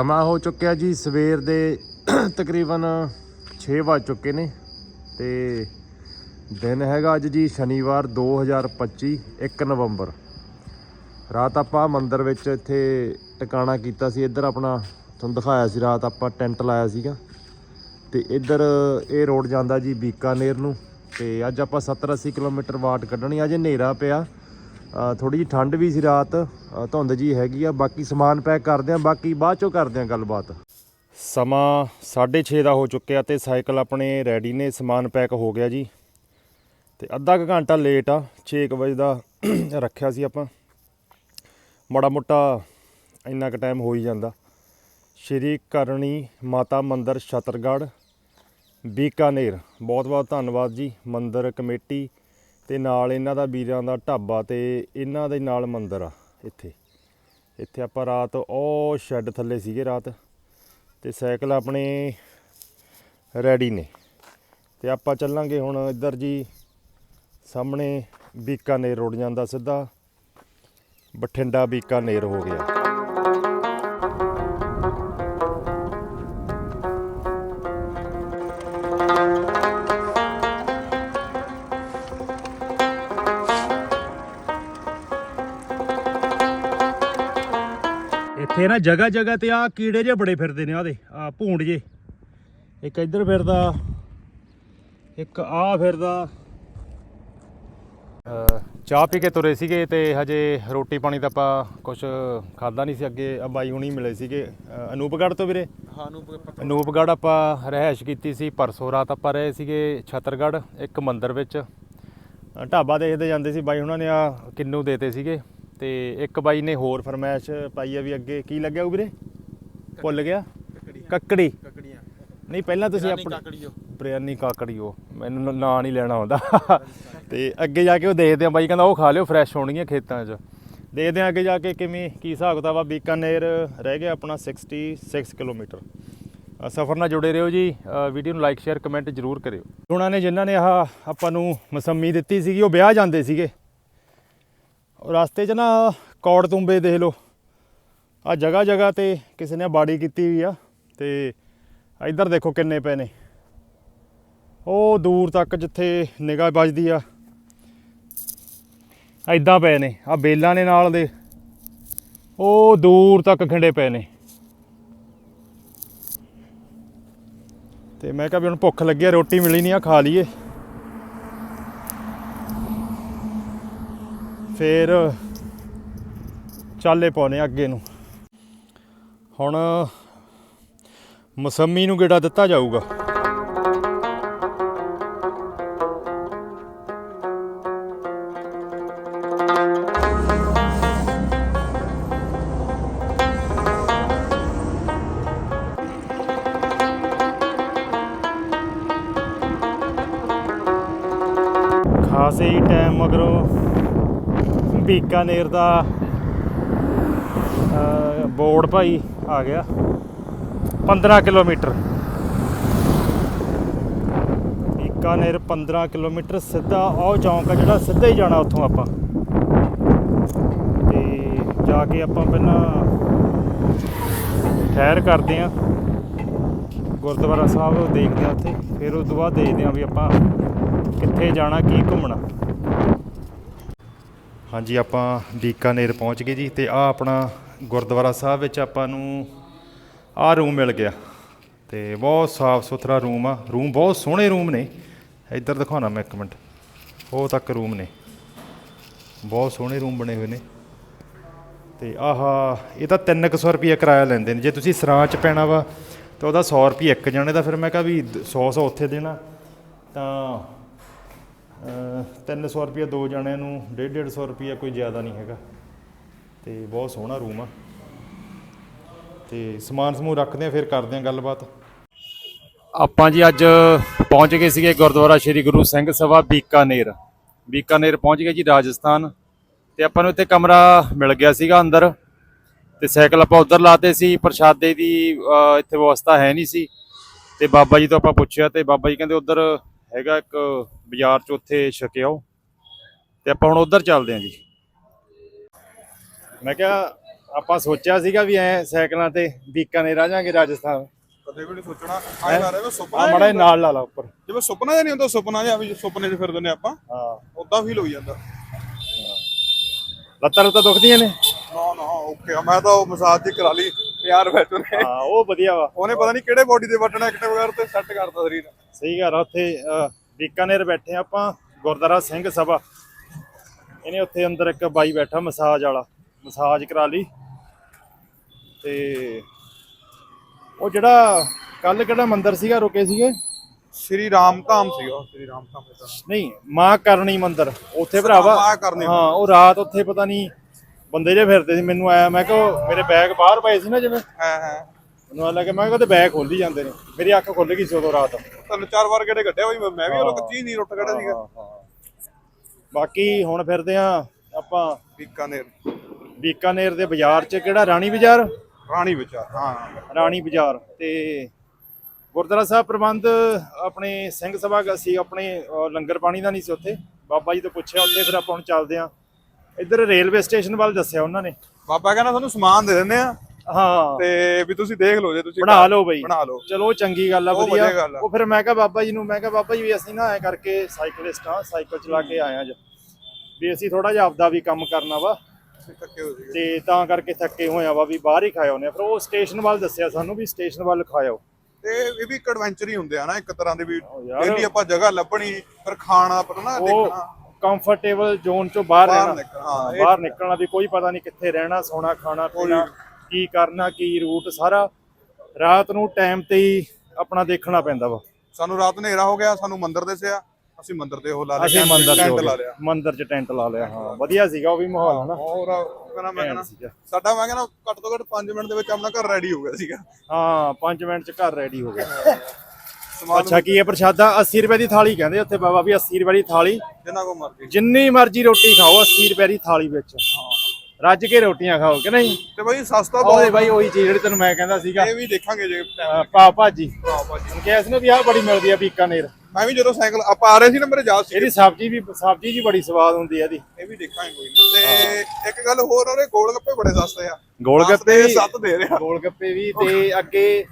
ਸਮਾਂ ਹੋ ਚੁੱਕਿਆ ਜੀ, ਸਵੇਰ ਦੇ ਤਕਰੀਬਨ 6 ਵੱਜ ਚੁੱਕੇ ਨੇ ਤੇ ਦਿਨ ਹੈਗਾ ਅੱਜ ਜੀ ਸ਼ਨੀਵਾਰ 2025 1 ਨਵੰਬਰ। ਰਾਤ ਆਪਾਂ ਮੰਦਰ ਵਿੱਚ ਇੱਥੇ ਟਿਕਾਣਾ ਕੀਤਾ ਸੀ, ਇੱਧਰ ਆਪਣਾ ਤੁਹਾਨੂੰ ਦਿਖਾਇਆ ਸੀ, ਰਾਤ ਆਪਾਂ ਟੈਂਟ ਲਾਇਆ ਸੀਗਾ। ਤੇ ਇੱਧਰ ਇਹ ਰੋਡ ਜਾਂਦਾ ਜੀ ਬੀਕਾਨੇਰ ਨੂੰ ਤੇ ਅੱਜ ਆਪਾਂ 70 80 ਕਿਲੋਮੀਟਰ ਵਾਟ ਕੱਢਣੀ, ਅਜੇ ਹਨੇਰਾ ਪਿਆ। ਥੋੜੀ ਜਿਹੀ ਠੰਡ ਵੀ ਸੀ ਰਾਤ ਧੁੰਦ ਜੀ ਹੈਗੀ ਆ, ਬਾਕੀ ਸਮਾਨ ਪੈਕ ਕਰਦੇ ਆ, ਬਾਕੀ ਬਾਅਦ ਚੋਂ ਕਰਦੇ ਆ ਗੱਲਬਾਤ। ਸਮਾਂ 6:30 ਦਾ ਹੋ ਚੁੱਕਿਆ ਤੇ ਸਾਈਕਲ ਆਪਣੇ ਰੈਡੀ ਨੇ, ਸਮਾਨ ਪੈਕ ਹੋ ਗਿਆ ਜੀ। ਤੇ ਅੱਧਾ ਕੁ ਘੰਟਾ ਲੇਟ ਆ 6 ਵਜੇ ਦਾ ਰੱਖਿਆ ਸੀ ਆਪਾਂ। ਮਾੜਾ ਮੋਟਾ ਇੰਨਾ ਕੁ ਟਾਈਮ ਹੋ ਹੀ ਜਾਂਦਾ। ਸ਼੍ਰੀ ਕਰਨੀ ਮਾਤਾ ਮੰਦਰ ਛਤਰਗੜ੍ਹ, ਬੀਕਾਨੇਰ। ਬਹੁਤ ਬਹੁਤ ਧੰਨਵਾਦ ਜੀ, ਮੰਦਰ ਕਮੇਟੀ ਤੇ ਨਾਲ ਇਹਨਾਂ ਦਾ ਵੀਰਾਂ ਦਾ ਢਾਬਾ ਤੇ ਇਹਨਾਂ ਦੇ ਨਾਲ ਮੰਦਿਰ ਆ ਇੱਥੇ। ਇੱਥੇ ਆਪਾਂ ਰਾਤ ਉਹ ਸ਼ੈੱਡ ਥੱਲੇ ਸੀਗੇ ਰਾਤ ਤੇ ਸਾਈਕਲ ਆਪਣੇ ਰੈਡੀ ਨੇ। ਤੇ ਆਪਾਂ ਚੱਲਾਂਗੇ ਹੁਣ ਇੱਧਰ ਜੀ ਸਾਹਮਣੇ ਬੀਕਾਨੇਰ ਰੋਡ ਜਾਂਦਾ ਸਿੱਧਾ। ਬਠਿੰਡਾ ਬੀਕਾਨੇਰ ਹੋ ਗਿਆ। ਇੱਥੇ ਨਾ ਜਗ੍ਹਾ ਜਗ੍ਹਾ ਤੇ ਆ ਕੀੜੇ ਜੇ ਬੜੇ ਫਿਰਦੇ ਨੇ ਆਦੇ ਆ ਭੂੰਡ ਜੇ ਇੱਕ ਇੱਧਰ ਫਿਰਦਾ ਇੱਕ ਆ ਫਿਰਦਾ। ਚਾਹ ਪੀ ਕੇ ਤੁਰੇ ਸੀਗੇ ਤੇ ਹਜੇ ਰੋਟੀ ਪਾਣੀ ਤਾਂ ਆਪਾਂ ਕੁਝ ਖਾਦਾ ਨਹੀਂ ਸੀ ਅੱਗੇ ਆ ਬਾਈ ਹੁਣੀ ਮਿਲੇ ਸੀਗੇ। ਅਨੂਪਗੜ ਤੋਂ ਵੀਰੇ? ਹਾਂ ਅਨੂਪਗੜ ਆਪਾਂ ਰਹਿائش ਕੀਤੀ ਸੀ ਪਰਸੋਂ ਰਾਤ ਆਪਾਂ ਰਹੇ ਸੀਗੇ ਛਤਰਗੜ ਇੱਕ ਮੰਦਿਰ ਵਿੱਚ। ਢਾਬਾ ਦੇਖਦੇ ਜਾਂਦੇ ਸੀ ਬਾਈ ਉਹਨਾਂ ਨੇ ਆ ਕਿੰਨੂ ਦੇਤੇ ਸੀਗੇ। ਤੇ ਇੱਕ ਬਾਈ ਨੇ ਹੋਰ ਫਰਮਾਇਸ਼ ਪਾਈ ਆ ਵੀ ਅੱਗੇ ਕੀ ਲੱਗਿਆ ਉਹ ਵੀਰੇ ਭੁੱਲ ਗਿਆ? ਕੱਕੜੀ। ਕੱਕੜੀ। ਕੱਕੜੀਆਂ। ਨਹੀਂ ਪਹਿਲਾਂ ਤੁਸੀਂ ਆਪਣੇ ਕੱਕੜੀਓ। ਕਾਕੜੀ ਉਹ ਮੈਨੂੰ ਨਾਂ ਨਹੀਂ ਲੈਣਾ ਆਉਂਦਾ। ਤੇ ਅੱਗੇ ਜਾ ਕੇ ਉਹ ਦੇਖਦੇ ਆ ਬਾਈ ਕਹਿੰਦਾ ਉਹ ਖਾ ਲਿਓ ਫਰੈਸ਼ ਹੋਣਗੀਆਂ ਖੇਤਾਂ 'ਚ। ਦੇਖਦੇ ਆ ਅੱਗੇ ਜਾ ਕੇ ਕਿਵੇਂ ਕੀ ਹਿਸਾਬ ਕਿਤਾਬ ਆ। ਬੀਕਾਨੇਰ ਰਹਿ ਗਿਆ ਆਪਣਾ 66 ਕਿਲੋਮੀਟਰ। ਸਫ਼ਰ ਨਾਲ ਜੁੜੇ ਰਹੋ ਜੀ। ਵੀਡੀਓ ਨੂੰ ਲਾਈਕ ਸ਼ੇਅਰ ਕਮੈਂਟ ਜ਼ਰੂਰ ਕਰਿਓ। ਉਹਨਾਂ ਨੇ ਜਿਨ੍ਹਾਂ ਨੇ ਆਹ ਆਪਾਂ ਨੂੰ ਮਸੰਮੀ ਦਿੱਤੀ ਸੀਗੀ ਉਹ ਵਿਆਹ ਜਾਂਦੇ ਸੀਗੇ। ਰਸਤੇ 'ਚ ਨਾ ਕੌੜ ਤੁੰਬੇ ਦੇਖ ਲਓ। ਆ ਜਗ੍ਹਾ ਜਗ੍ਹਾ ਤੇ ਕਿਸੇ ਨੇ ਬਾੜੀ ਕੀਤੀ ਹੋਈ ਆ ਤੇ ਇੱਧਰ ਦੇਖੋ ਕਿੰਨੇ ਪਏ ਨੇ। ਉਹ ਦੂਰ ਤੱਕ ਜਿੱਥੇ ਨਿਗਾਹ ਵੱਜਦੀ ਆ ਐਦਾਂ ਪਏ ਨੇ ਆ ਬੇਲਾਂ ਨੇ ਨਾਲ ਦੇ। ਉਹ ਦੂਰ ਤੱਕ ਖਿੰਡੇ ਪਏ ਨੇ। ਤੇ ਮੈਂ ਕਿਹਾ ਵੀ ਹੁਣ ਭੁੱਖ ਲੱਗੀ ਆ, ਰੋਟੀ ਮਿਲੀ ਨਹੀਂ ਆ, ਖਾ ਲਈਏ। ਫੇਰ ਚਾਲੇ ਪਾਉਨੇ ਅੱਗੇ ਨੂੰ। ਹੁਣ ਮਸੰਮੀ ਨੂੰ ਗੇੜਾ ਦਿੱਤਾ ਜਾਊਗਾ। ਖਾਸੇ ਹੀ ਟਾਈਮ ਮਗਰੋਂ ਬੀਕਾਨੇਰ ਦਾ ਬੋਰਡ ਭਾਈ ਆ ਗਿਆ। 15 ਕਿਲੋਮੀਟਰ। ਬੀਕਾਨੇਰ 15 ਕਿਲੋਮੀਟਰ ਸਿੱਧਾ, ਉਹ ਚੌਂਕ ਆ ਜਿਹੜਾ ਸਿੱਧਾ ਹੀ ਜਾਣਾ ਉੱਥੋਂ ਆਪਾਂ। ਤੇ ਜਾ ਕੇ ਆਪਾਂ ਪਹਿਲਾਂ ਠਹਿਰ ਕਰਦੇ ਆਂ ਗੁਰਦੁਆਰਾ ਸਾਹਿਬ ਦੇਖਦੇ ਆਂ ਉੱਥੇ। ਫਿਰ ਉਸ ਤੋਂ ਬਾਅਦ ਦੇਖਦੇ ਆਂ ਵੀ ਆਪਾਂ ਕਿੱਥੇ ਜਾਣਾ, ਕੀ ਘੁੰਮਣਾ। ਹਾਂਜੀ, ਆਪਾਂ ਬੀਕਾਨੇਰ ਪਹੁੰਚ ਗਏ ਜੀ ਤੇ ਆ ਆਪਣਾ ਗੁਰਦੁਆਰਾ ਸਾਹਿਬ ਵਿੱਚ ਆਪਾਂ ਨੂੰ ਆ ਰੂਮ ਮਿਲ ਗਿਆ। ਤੇ ਬਹੁਤ ਸਾਫ਼ ਸੁਥਰਾ ਰੂਮ ਆ। ਰੂਮ ਬਹੁਤ ਸੋਹਣੇ ਰੂਮ ਨੇ। ਇੱਧਰ ਦਿਖਾਉਣਾ ਮੈਂ ਇੱਕ ਮਿੰਟ। ਉਹ ਤੱਕ ਰੂਮ ਨੇ। ਬਹੁਤ ਸੋਹਣੇ ਰੂਮ ਬਣੇ ਹੋਏ ਨੇ। ਤੇ ਆਹਾ ਇਹ ਤਾਂ 300 ਰੁਪਏ ਕਿਰਾਇਆ ਲੈਂਦੇ ਨੇ। ਜੇ ਤੁਸੀਂ ਸਰਾਂ ਚ ਪੈਣਾ ਵਾ, ਤਾਂ ਉਹਦਾ 100 ਰੁਪਏ ਇੱਕ ਜਾਣੇ ਦਾ। ਫਿਰ ਮੈਂ ਕਿਹਾ ਵੀ 100 100 ਉੱਥੇ ਦੇਣਾ। ਤਾਂ 300 ਰੁਪਏ ਦੋ ਜਣਿਆਂ ਨੂੰ 1.5 150 ਰੁਪਏ ਕੋਈ ਜ਼ਿਆਦਾ ਨਹੀਂ ਹੈਗਾ। ਤੇ ਬਹੁਤ ਸੋਹਣਾ ਰੂਮ ਆ। ਤੇ ਸਮਾਨ ਸਮੂਹ ਰੱਖਦੇ ਆ, ਫਿਰ ਕਰਦੇ ਆ ਗੱਲਬਾਤ। ਆਪਾਂ ਜੀ ਅੱਜ ਪਹੁੰਚ ਗਏ ਸੀਗੇ ਗੁਰਦੁਆਰਾ ਸ੍ਰੀ ਗੁਰੂ ਸਿੰਘ ਸਭਾ ਬੀਕਾਨੇਰ। ਬੀਕਾਨੇਰ ਪਹੁੰਚ ਗਏ ਜੀ ਰਾਜਸਥਾਨ। ਤੇ ਆਪਾਂ ਨੂੰ ਇੱਥੇ ਕਮਰਾ ਮਿਲ ਗਿਆ ਸੀਗਾ ਅੰਦਰ। ਤੇ ਸਾਈਕਲ ਆਪਾਂ ਉਧਰ ਲਾਤੇ ਸੀ, ਪ੍ਰਸ਼ਾਦੇ ਦੀ ਇੱਥੇ ਵਿਵਸਥਾ ਹੈ ਨਹੀਂ ਸੀ। ਤੇ ਬਾਬਾ ਜੀ ਤੋਂ ਆਪਾਂ ਪੁੱਛਿਆ ਤੇ ਬਾਬਾ ਜੀ ਕਹਿੰਦੇ ਉਧਰ ਹੈਗਾ ਇੱਕ ਬਾਜ਼ਾਰ ਚ ਉੱਥੇ ਛਕਿਆਓ। ਤੇ ਆਪਾਂ ਹੁਣ ਉਧਰ ਚੱਲਦੇ ਆਂ ਜੀ। ਮੈਂ ਕਿਹਾ ਆਪਾਂ ਸੋਚਿਆ ਸੀਗਾ ਵੀ ਐ ਸਾਈਕਲਾਂ ਤੇ ਬੀਕਾਨੇਰ ਆ ਜਾਾਂਗੇ ਰਾਜਸਥਾਨ। ਕਦੇ ਵੀ ਨਹੀਂ ਸੋਚਣਾ ਆਏ ਨਾ ਰਹੇ ਸੁਪਨਾ ਆ ਹੀ ਮੜਾ ਨਹੀਂ ਹੁੰਦਾ। ਨਾਲ ਲਾ ਲਾ ਉੱਪਰ। ਜਿਵੇਂ ਸੁਪਨਾ ਜਿਹਾ ਨਹੀਂ ਹੁੰਦਾ ਸੁਪਨਾ ਜਿਹਾ ਵੀ ਸੁਪਨੇ 'ਚ ਫਿਰਦੇ ਨੇ ਆਪਾਂ। ਹਾਂ। ਉਦਾਂ ਫੀਲ ਹੋਈ ਜਾਂਦਾ। ਲੱਤਾਂ ਲੁੱਤਾਂ ਦੁਖਦੀਆਂ ਨੇ? ਨਾ ਨਾ ਓਕੇ ਮੈਂ ਤਾਂ ਉਹ ਮਸਾਜ ਜੀ ਕਰਾ ਲਈ। ਪਿਆਰ ਵਿੱਚ ਨੇ। ਹਾਂ ਉਹ ਵਧੀਆ ਵਾ। ਉਹਨੇ ਪਤਾ ਨਹੀਂ ਕਿਹੜੇ ਬੋਡੀ ਦੇ ਬਟਨ ਐਕਟਿਵ ਕਰਤੇ ਸੈੱਟ ਕਰਤਾ ਸਰੀਰ। ਸਹੀ ਗੱਲ ਆ ਉੱਥੇ ਬੀਕਾਨੇਰ ਬੈਠੇ ਆਪਾਂ ਗੁਰਦੁਆਰਾ ਸਿੰਘ ਸਭਾ। ਇਹਨੇ ਉੱਥੇ ਅੰਦਰ ਇੱਕ ਬਾਈ ਬੈਠਾ ਮਸਾਜ ਵਾਲਾ। ਮਸਾਜ ਕਰਾ ਲਈ। ਤੇ ਉਹ ਜਿਹੜਾ ਕੱਲ ਕਿਹੜਾ ਮੰਦਿਰ ਸੀਗਾ ਰੁਕੇ ਸੀਗੇ? ਸ਼੍ਰੀ ਰਾਮ ਧਾਮ ਸੀਗਾ ਸ਼੍ਰੀ ਰਾਮ ਧਾਮ ਨਹੀਂ ਮਾਂ ਕਰਨੀ ਮੰਦਿਰ। ਉੱਥੇ ਭਰਾਵਾ ਹਾਂ ਉਹ ਰਾਤ ਉੱਥੇ ਪਤਾ ਨਹੀਂ ਬੰਦੇ ਜੇ ਫਿਰਦੇ ਸੀ ਮੈਨੂੰ ਆਇਆ ਮੈਂ ਕਿਹਾ ਮੇਰੇ ਬੈਗ ਬਾਹਰ ਪਏ ਸੀ ਨਾ ਜਿਵੇਂ। ਹਾਂ ਹਾਂ। ਮੈਨੂੰ ਆ ਲੱਗਾ ਮੈਂ ਕਿਹਾ ਉਹਦੇ ਬੈਗ ਖੋਲੀ ਜਾਂਦੇ ਨੇ। ਮੇਰੀ ਅੱਖ ਖੁੱਲ ਗਈ ਸੀ ਉਦੋਂ ਰਾਤ। ਤਿੰਨ ਚਾਰ ਵਾਰ ਕਿਹੜੇ ਕੱਢਿਆ ਹੋਈ ਮੈਂ ਵੀ ਉਹ ਕੱਚੀ ਨਹੀਂ ਰੁੱਟ ਕੱਢਿਆ ਸੀਗਾ। ਬਾਕੀ ਹੁਣ ਫਿਰਦੇ ਆ ਆਪਾਂ ਬੀਕਾਨੇਰ। ਬੀਕਾਨੇਰ ਦੇ ਬਾਜ਼ਾਰ 'ਚ ਕਿਹੜਾ? ਰਾਣੀ ਬਾਜ਼ਾਰ? ਰਾਣੀ ਵਿਚਾਰ ਹਾਂ। ਰਾਣੀ ਬਾਜ਼ਾਰ ਤੇ ਗੁਰਦੁਆਰਾ ਸਾਹਿਬ ਪ੍ਰਬੰਧ ਆਪਣੇ ਸਿੰਘ ਸਭਾ ਗ- ਸੀ ਆਪਣੇ ਲੰਗਰ ਪਾਣੀ ਦਾ ਨਹੀਂ ਸੀ ਉੱਥੇ। ਬਾਬਾ ਜੀ ਤੋਂ ਪੁੱਛਿਆ ਉੱਥੇ ਫਿਰ ਆਪਾਂ ਹੁਣ ਚੱਲਦੇ ਆ। ਇੱਧਰ ਰੇਲਵੇ ਸਟੇਸ਼ਨ ਵੱਲ ਦੱਸਿਆ ਉਹਨਾਂ ਨੇ। ਬਾਬਾ ਕਹਿੰਦਾ ਤੁਹਾਨੂੰ ਸਮਾਨ ਦੇ ਦਿੰਦੇ ਆ। ਹਾਂ। ਤੇ ਵੀ ਤੁਸੀਂ ਦੇਖ ਲਓ ਜੇ ਤੁਸੀਂ ਬਣਾ ਲਓ ਬਈ। ਬਣਾ ਲਓ। ਚਲੋ ਚੰਗੀ ਗੱਲ ਆ ਵਧੀਆ। ਆ। ਉਹ ਫਿਰ ਮੈਂ ਕਿਹਾ ਬਾਬਾ ਜੀ ਨੂੰ ਮੈਂ ਕਿਹਾ ਬਾਬਾ ਜੀ ਵੀ ਅਸੀਂ ਨਾ ਐ ਕਰਕੇ ਸਾਈਕਲਿਸਟ ਆ ਸਾਈਕਲ ਚਲਾ ਕੇ ਆਏ ਆ ਅੱਜ। ਵੀ ਅਸੀਂ ਥੋੜਾ ਜਿਹਾ ਆਪਦਾ ਵੀ ਕੰਮ ਕਰਨਾ ਵਾ। ਤੇ ਤਾਂ ਕਰਕੇ ਥੱਕੇ ਹੋਇਆ ਵਾ ਵੀ ਬਾਹਰ ਹੀ ਖਾਇਆ ਉਹਨੇ। ਫਿਰ ਉਹ ਸਟੇਸ਼ਨ ਵੱਲ ਦੱਸਿਆ ਸਾਨੂੰ ਵੀ ਸਟੇਸ਼ਨ ਵੱਲ ਖਾਇਓ। ਤੇ ਇਹ ਵੀ ਇੱਕ ਐਡਵੈਂਚਰ ਹੀ ਹੁੰਦੇ ਆ ਨਾ ਇੱਕ ਤਰ੍ਹਾਂ ਦੇ ਵੀ। ਡੇਲੀ ਆਪਾਂ ਜਗ੍ਹਾ ਲੱਭਣੀ ਫਿਰ ਖਾਣਾ ਪਤਾ ਨਾ ਦੇਖਣਾ। ਕੰਫਰਟੇਬਲ ਜ਼ੋਨ ਚੋਂ ਬਾਹਰ ਰਹਿਣਾ। ਹਾਂ, ਬਾਹਰ ਨਿਕਲਣਾ ਵੀ ਕੋਈ ਪਤਾ ਨਹੀਂ ਕਿੱਥੇ ਰਹਿਣਾ ਸੋਣਾ ਖਾਣਾ ਪੀਣਾ ਕੀ ਕਰਨਾ ਕੀ ਰੂਟ ਸਾਰਾ ਰਾਤ ਨੂੰ ਟਾਈਮ ਤੇ ਹੀ ਆਪਣਾ ਦੇਖਣਾ ਪੈਂਦਾ ਵਾ। ਸਾਨੂੰ ਰਾਤ ਹਨੇਰਾ ਹੋ ਗਿਆ ਸਾਨੂੰ ਮੰਦਿਰ ਦਿਸਿਆ ਅਸੀਂ ਮੰਦਿਰ ਦੇ ਉਹ ਲਾ ਲਿਆ ਅਸੀਂ ਮੰਦਰ ਟੈਂਟ ਚ ਲਾ ਲਿਆ। ਮੰਦਰ ਚ ਟੈਂਟ ਲਾ ਲਿਆ ਹਾਂ। ਵਧੀਆ ਸੀਗਾ ਉਹ ਵੀ ਮਾਹੌਲ ਹਨਾ? ਹੋਰ ਕਹਿੰਦਾ ਮੈਂ ਕਹਿੰਦਾ। ਸਾਡਾ ਮੈਂ ਕਹਿੰਦਾ ਘੱਟ ਤੋਂ ਘੱਟ 5 ਮਿੰਟ ਦੇ ਵਿੱਚ ਆਪਣਾ ਘਰ ਰੈਡੀ ਹੋ ਗਿਆ ਸੀਗਾ। ਹਾਂ 5 ਮਿੰਟ ਚ ਘਰ ਰੈਡੀ ਹੋ ਗਿਆ। ਅੱਛਾ ਕੀ ਹੈ ਪ੍ਰਸ਼ਾਦਾ 80 ਰੁਪਏ ਦੀ ਥਾਲੀ ਕਹਿੰਦੇ ਉੱਥੇ ਬਾਬਾ ਵੀ 80 ਰੁਪਏ ਦੀ ਥਾਲੀ। ਜਿੰਨਾ ਕੋ ਮਰਜ਼ੀ ਜਿੰਨੀ ਮਰਜ਼ੀ ਰੋਟੀ ਖਾਓ 80 ਰੁਪਏ ਦੀ ਥਾਲੀ ਵਿੱਚ। ਰੱਜ ਕੇ ਰੋਟੀਆਂ ਖਾਓ ਕਿ ਨਹੀਂ? ਤੇ ਬਾਈ ਸਸਤਾ ਬਹੁਤ ਬਾਈ ਉਹੀ ਚੀਜ਼ ਜਿਹੜੀ ਤੈਨੂੰ ਮੈਂ ਕਹਿੰਦਾ ਸੀਗਾ। ਇਹ ਵੀ ਦੇਖਾਂਗੇ ਜੇ ਪਾਵ ਭਾਜੀ। ਲੱਗਿਆ ਭਾਜੀ। ਹੁਣ ਕਿਹਾ ਸੀ ਨਾ ਵੀ ਆਹ ਬੜੀ ਮਿਲਦੀ ਆ ਬੀਕਾਨੇਰ। ਮੈਂ ਵੀ ਜਦੋਂ ਸਾਈਕਲ ਆਪਾਂ ਆ ਰਹੇ ਸੀ ਨਾ ਮੇਰੇ ਯਾਦ ਸੀ। ਇਹਦੀ ਸਬਜ਼ੀ ਵੀ ਸਬਜ਼ੀ ਜੀ ਬੜੀ ਸਵਾਦ ਹੁੰਦੀ ਆ ਇਹਦੀ। ਇਹ ਵੀ ਦੇਖਾਂਗੇ ਕੋਈ ਨਾ। ਤੇ ਇੱਕ ਗੱਲ ਹੋਰ ਉਹਦੇ ਗੋਲ ਗੱਪੇ ਬੜੇ ਸਸਤੇ ਆ। ਗੋਲ ਗੱਪੇ ਦੇ ਵੀ- ਸੱਤ ਦੇ ਰਿਹਾ। ਗੋਲ ਗੱਪੇ ਵੀ ਤੇ ਅੱਗੇ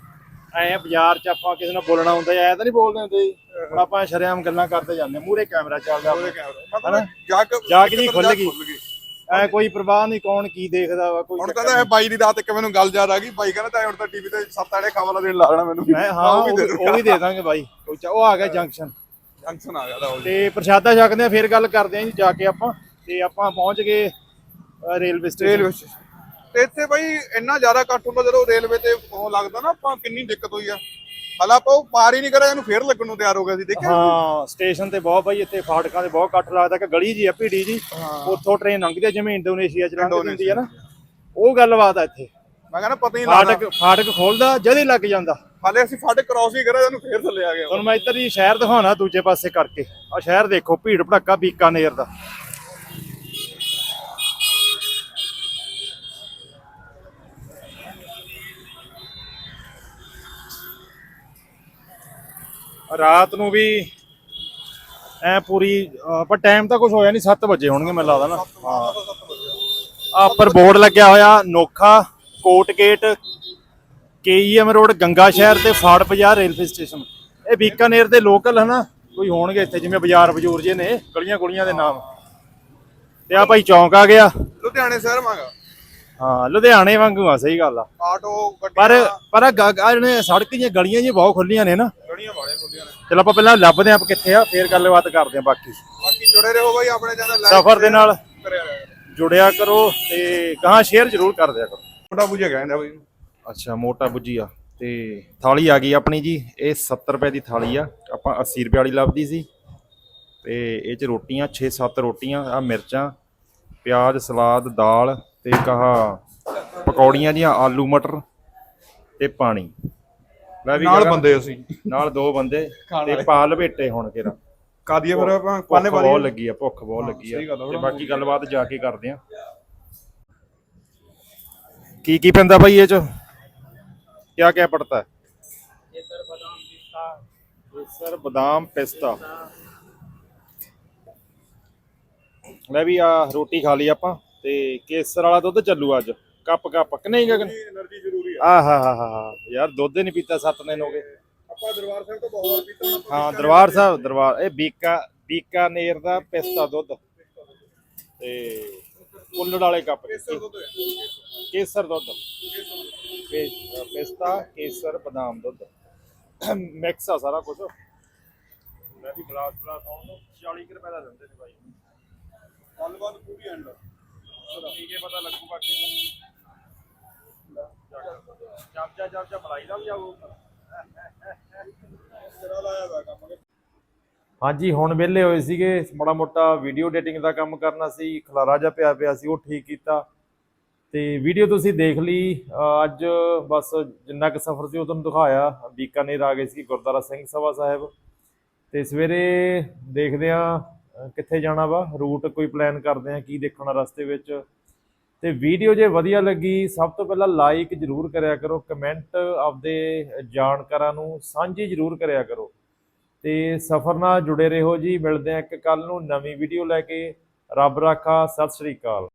ਐ ਬਾਜ਼ਾਰ ਚ ਆਪਾਂ ਕਿਸੇ ਨਾਲ ਬੋਲਣਾ ਹੁੰਦਾ ਐ ਤਾਂ ਨਹੀਂ ਬੋਲਦੇ ਹੁੰਦੇ ਜੀ। ਹੁਣ ਆਪਾਂ ਸ਼ਰੇਆਮ ਗੱਲਾਂ ਕਰਦੇ ਜਾਂਦੇ ਮੂਰੇ ਕੈਮਰਾ ਚੱਲਦਾ ਉਹਦੇ ਕੈਮਰਾ। ਮਤਲਬ ਜਾਗ ਜਾਗ ਜੀ ਇੱਕ ਖੁੱਲ ਜਾਗ ਗਈ। ਐ ਕੋਈ ਪ੍ਰਵਾਹ ਨਹੀਂ ਕੌਣ ਕੀ ਦੇਖਦਾ ਵਾ ਕੋਈ ਹੁਣ ਕਹਿੰਦਾ ਇਹ ਬਾਈ ਦੀ ਰਾਤ ਇੱਕ ਮੈਨੂੰ ਗੱਲ ਯਾਦ ਆ ਗਈ ਬਾਈ ਕਹਿੰਦਾ ਤਾਂ ਹੁਣ ਤਾਂ ਟੀਵੀ ਤੇ ਸੱਤ ਆੜੇ ਖਬਰਾਂ ਦੇਣ ਲਾ ਦੇਣਾ ਮੈਨੂੰ। ਮੈਂ ਹਾਂ ਉਹ ਵੀ ਉਹ ਦੇ ਵੀ- ਦਾਂਗੇ ਬਾਈ। ਕੋਈ ਉਹ ਆ ਗਿਆ ਜੰਕਸ਼ਨ। ਜੰਕਸ਼ਨ ਆ ਗਿਆ ਦਾ ਉਹ ਤੇ ਪ੍ਰਸ਼ਾਦਾ ਛਕਦੇ ਆ ਫਿਰ ਗੱਲ ਕਰਦੇ ਆ ਜੀ ਜਾ ਕੇ ਆਪਾਂ। ਤੇ ਆਪਾਂ ਪਹੁੰਚ ਗਏ ਅ, ਰੇਲਵੇ ਸਟੇਸ਼ਨ। Railway station. ਤੇ ਇੱਥੇ ਬਾਈ ਇੰਨਾ ਜ਼ਿਆਦਾ ਇਕੱਠ ਹੁੰਦਾ ਜਦੋਂ ਰੇਲਵੇ ਤੇ ਉਹ ਲੱਗਦਾ ਨਾ ਆਪਾਂ ਕਿੰਨੀ ਦਿੱਕਤ ਹੋਈ ਆ। ਹਾਲਾ ਆਪਾਂ ਉਹ ਪਾਰ ਹੀ ਨਹੀਂ ਕਰਿਆ ਇਹਨੂੰ ਫੇਰ ਲੱਗਣ ਨੂੰ ਤਿਆਰ ਹੋ ਗਿਆ ਸੀ ਦੇਖਿਆ ਹਾਂ ਸਟੇਸ਼ਨ ਤੇ ਬਹੁਤ ਬਾਈ ਇੱਥੇ ਫਾਟਕਾਂ ਤੇ ਬਹੁਤ ਕੱਟ ਲੱਗਦਾ ਕਿ ਗਲੀ ਜੀ ਆ ਭੀੜੀ ਜੀ। ਉੱਥੋਂ ਟ੍ਰੇਨ ਲੰਘਦੀ ਆ ਜਿਵੇਂ ਇੰਡੋਨੇਸ਼ੀਆ ਚ ਲੰਘਦੀ ਹੁੰਦੀ ਆ ਨਾ। ਉਹ ਗੱਲਬਾਤ ਆ ਇੱਥੇ। ਮੈਂ ਕਹਿੰਦਾ ਪਤਾ ਹੀ ਨਹੀਂ ਲੱਗਦਾ। ਫਾਟਕ ਫਾਟਕ ਖੋਲਦਾ ਜਦੇ ਲੱਗ ਜਾਂਦਾ। ਹਾਲੇ ਅਸੀਂ ਫਾਟਕ ਕ੍ਰਾਸ ਹੀ ਕਰਿਆ ਇਹਨੂੰ ਫੇਰ ਥੱਲੇ ਆ ਗਿਆ ਹੁਣ ਮੈਂ ਇੱਧਰ ਹੀ ਸ਼ਹਿਰ ਦਿਖਾਉਣਾ ਦੂਜੇ ਪਾਸੇ ਕਰਕੇ। ਆ ਸ਼ਹਿਰ ਦੇਖੋ ਭੀੜ ਭੜੱਕਾ ਬੀਕਾਨੇਰ ਦਾ। ਰਾਤ ਨੂੰ ਵੀ ਐ ਪੂਰੀ ਅਹ ਪਰ ਟਾਈਮ ਤਾਂ ਕੁਝ ਹੋਇਆ ਨਹੀਂ 7 ਵਜੇ ਹੋਣਗੇ ਮੈਨੂੰ ਲੱਗਦਾ ਨਾ। ਹਾਂ। ਆ ਉੱਪਰ ਬੋਰਡ ਲੱਗਿਆ ਹੋਇਆ, Nokha, Kote gate K E M road, Ganga Shahar ਤੇ ਫਾੜ ਬਾਜ਼ਾਰ ਰੇਲਵੇ ਸਟੇਸ਼ਨ ਇਹ ਬੀਕਾਨੇਰ ਦੇ ਲੋਕਲ ਹਨਾ, ਕੋਈ ਹੋਣਗੇ ਇੱਥੇ, ਜਿਵੇਂ ਬਾਜ਼ਾਰ ਬਜੂਰ ਜੇ ਨੇ ਗਲੀਆਂ ਗੁਲੀਆਂ ਦੇ ਨਾਮ। ਤੇ ਆ ਭਾਈ ਚੌਂਕ ਆ ਗਿਆ। ਲੁਧਿਆਣੇ ਸ਼ਹਿਰ ਮੰਗਾ ਹਾਂ ਲੁਧਿਆਣੇ ਵਾਂਗੂ ਆ ਸਹੀ ਗੱਲ ਆ। ਆਟੋ ਪਰ ਗੱਡੀਆਂ। ਪਰ ਆ ਗ- ਆ ਜਿਹੜੇ ਸੜਕ ਦੀਆਂ ਗਲੀਆਂ ਜੀ ਬਹੁਤ ਖੁੱਲੀਆਂ ਨੇ ਨਾ। ਗੜੀਆਂ ਵਾਲੇ ਖੁੱਲੀਆਂ ਨੇ। ਚਲੋ ਆਪਾਂ ਪਹਿਲਾਂ ਲੱਭਦੇ ਆਂ ਕਿੱਥੇ ਆ ਫੇਰ ਗੱਲਬਾਤ ਕਰਦੇ ਆਂ ਬਾਕੀ। ਬਾਕੀ ਜੁੜੇ ਰਹੋ ਬਾਈ ਆਪਣੇ ਚੈਨਲ ਸਫ਼ਰ ਦੇ ਨਾਲ ਕਰਿਆ ਜੁੜਿਆ ਕਰੋ ਤੇ ਗਾਂ ਸ਼ੇਅਰ ਜ਼ਰੂਰ ਕਰ ਦਿਆ ਕਰੋ। ਛੋਟਾ ਬੁਝਿਆ ਕਹਿੰਦਾ ਬਾਈ। ਅੱਛਾ ਮੋਟਾ ਬੁੱਜੀ ਆ। ਤੇ ਥਾਲੀ ਆ ਗਈ ਆਪਣੀ ਜੀ ਇਹ 70 ਰੁਪਏ ਦੀ ਥਾਲੀ ਆ। ਆਪਾਂ 80 ਰੁਪਏ ਵਾਲੀ ਲੱਭਦੀ ਸੀ। ਤੇ ਇਹ ਚ ਰੋਟੀਆਂ 6-7 ਰੋਟੀਆਂ ਆ ਮਿਰਚਾਂ ਪਿਆਜ਼ ਸਲਾਦ ਦਾਲ ਤੇ ਕਹਾ ਪਕੌੜੀਆਂ ਜੀਆਂ ਆਲੂ ਮਟਰ ਤੇ ਪਾਣੀ। ਲੈ ਵੀ ਨਾਲ ਬੰਦੇ ਅਸੀਂ। ਨਾਲ ਦੋ ਬੰਦੇ ਖਾਣ ਤੇ ਵਾਲੇ। ਪਾ ਲਪੇਟੇ ਹੁਣ ਕਿਰਾ ਕਾਦੀਆ ਫਿਰ ਆਪਾਂ ਭੁੱਖ ਪਾਣੇ ਬਹੁਤ ਲੱਗੀ ਆ ਭੁੱਖ ਬਹੁਤ ਹਾਂ, ਲੱਗੀ ਆ। ਸਹੀ ਗੱਲ ਆ, ਤੇ ਬਾਕੀ ਗੱਲਬਾਤ ਜਾ ਕੇ ਕਰਦੇ ਆ। ਕੀ ਕੀ ਪੈਂਦਾ ਭਾਈ ਇਹ ਚ? ਕਿਆ ਕਿਆ ਪੜਤਾ? ਹੈ ਕੇਸਰ ਬਦਾਮ ਪਿਸਤਾ। ਲੈ ਵੀ ਆ ਰੋਟੀ ਖਾ ਲਈ ਆਪਾਂ। ਤੇ ਕੇਸਰ ਵਾਲਾ ਦੁੱਧ ਚੱਲੂ ਅੱਜ। Cup cup. ਕਿ ਨਹੀਂ ਗਗਨ? એનર્ਜੀ ਜ਼ਰੂਰੀ ਆ। ਆਹ ਹਾ ਹਾ ਹਾ ਯਾਰ ਦੁੱਧ ਹੀ ਨਹੀਂ ਪੀਤਾ ਸੱਤ ਦਿਨ ਹੋ ਗਏ। ਆਪਾਂ ਦਰਬਾਰ ਸਾਹਿਬ ਤੋਂ ਬਹੁਤ ਵਾਰ ਪੀਤਾ ਹਾਂ ਦਰਬਾਰ ਸਾਹਿਬ ਦਰਬਾਰ। ਇਹ ਬੀਕਾ ਬੀਕਾਨੇਰ ਦਾ ਪਿਸਤਾ ਦੁੱਧ। ਤੇ ਕੁੱਲੜ ਵਾਲੇ ਕੱਪ। ਕੇਸਰ ਦੁੱਧ ਪਿਸਤਾ ਕੇਸਰ ਬਦਾਮ ਦੁੱਧ। ਮਿਕਸ ਆ ਸਾਰਾ ਕੁਝ ਮੈਂ ਵੀ ਗਲਾਸ ਗਲਾਸ ਆਉਂ 40 ਰੁਪਏ ਦਾ ਦਿੰਦੇ ਨੇ ਭਾਈ ਗੱਲਬਾਤ ਪੂਰੀ ਐਂਡ ਪੀ ਕੇ ਪਤਾ ਲੱਗੂਗਾ ਕਿ ਚਮਚਾ ਚਮਚਾ ਮਲਾਈ ਦਾ ਵੀ ਜਾਊ। ਤੇਰਾ ਲਾਇਆ ਹੋਇਆ ਕੰਮ ਹਾਂਜੀ, ਹੁਣ ਵਿਹਲੇ ਹੋਏ ਸੀਗੇ। ਮਾੜਾ ਮੋਟਾ ਵੀਡੀਓ ਐਡੀਟਿੰਗ ਦਾ ਕੰਮ ਕਰਨਾ ਸੀ। ਖਲਾਰਾ ਜਿਹਾ ਪਿਆ ਪਿਆ ਸੀ, ਉਹ ਠੀਕ ਕੀਤਾ। ਤੇ ਵੀਡੀਓ ਤੁਸੀਂ ਦੇਖ ਲਈ। ਅਹ ਅੱਜ ਬਸ ਜਿੰਨਾ ਕੁ ਸਫ਼ਰ ਸੀ, ਉਹ ਤੁਹਾਨੂੰ ਦਿਖਾਇਆ। ਬੀਕਾਨੇਰ ਆ ਗਏ ਸੀ ਗੁਰਦੁਆਰਾ ਸਿੰਘ ਸਭਾ ਸਾਹਿਬ। ਤੇ ਸਵੇਰੇ ਦੇਖਦੇ ਆ ਕਿੱਥੇ ਜਾਣਾ ਵਾ? ਰੂਟ ਕੋਈ ਪਲਾਨ ਕਰਦੇ ਆ ਕੀ ਦੇਖਣਾ ਰਸਤੇ ਵਿੱਚ? ਤੇ ਵੀਡੀਓ ਜੇ ਵਧੀਆ ਲੱਗੀ, ਸਭ ਤੋਂ ਪਹਿਲਾਂ ਲਾਈਕ ਜਰੂਰ ਕਰਿਆ ਕਰੋ ਕਮੈਂਟ ਆਪਦੇ ਜਾਣਕਾਰਾਂ ਨੂੰ ਸਾਂਝੀ ਜਰੂਰ ਕਰਿਆ ਕਰੋ। ਤੇ ਸਫ਼ਰ ਨਾਲ ਜੁੜੇ ਰਹੋ ਜੀ, ਮਿਲਦੇ ਆ ਇੱਕ ਕੱਲ ਨੂੰ ਨਵੀਂ ਵੀਡੀਓ ਲੈ ਕੇ। ਰੱਬ ਰਾਖਾ, ਸਤਿ ਸ੍ਰੀ ਅਕਾਲ।